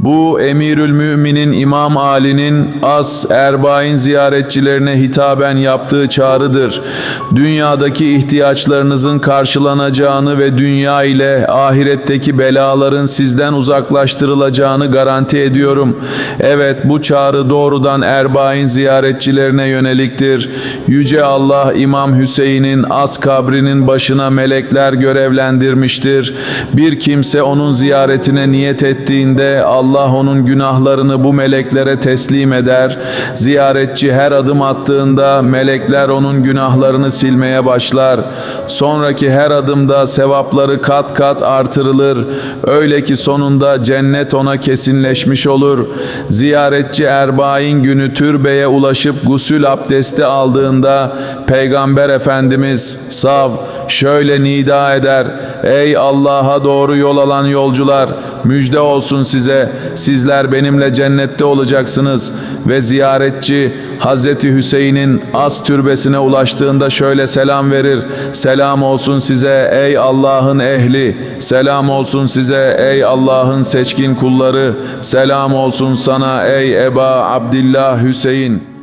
Bu Emirül Müminin İmam Ali'nin As Erbain ziyaretçilerine hitaben yaptığı çağrıdır. Dünyadaki ihtiyaçlarınızın karşılanacağını ve dünya ile ahiretteki belaların sizden uzaklaştırılacağını garanti ediyorum. Evet bu çağrı doğrudan Erbain ziyaretçilerine yöneliktir. Yüce Allah İmam Hüseyin'in As kabrinin başına melekler görevlendirmiştir. Bir kimse onun ziyaretine niyet ettiğinde Allah onun günahlarını bu meleklere teslim eder. Ziyaretçi her adım attığında melekler onun günahlarını silmeye başlar. Sonraki her adımda sevapları kat kat artırılır. Öyle ki sonunda cennet ona kesinleşmiş olur. Ziyaretçi Erbain günü türbeye ulaşıp gusül abdesti aldığında Peygamber Efendimiz sav şöyle nida eder. Ey Allah'a doğru yol alan yolcular müjde olsun size. Sizler benimle cennette olacaksınız. Ve ziyaretçi Hazreti Hüseyin'in as türbesine ulaştığında şöyle selam verir. Selam olsun size ey Allah'ın ehli. Selam olsun size ey Allah'ın seçkin kulları. Selam olsun sana ey Eba Abdillah Hüseyin.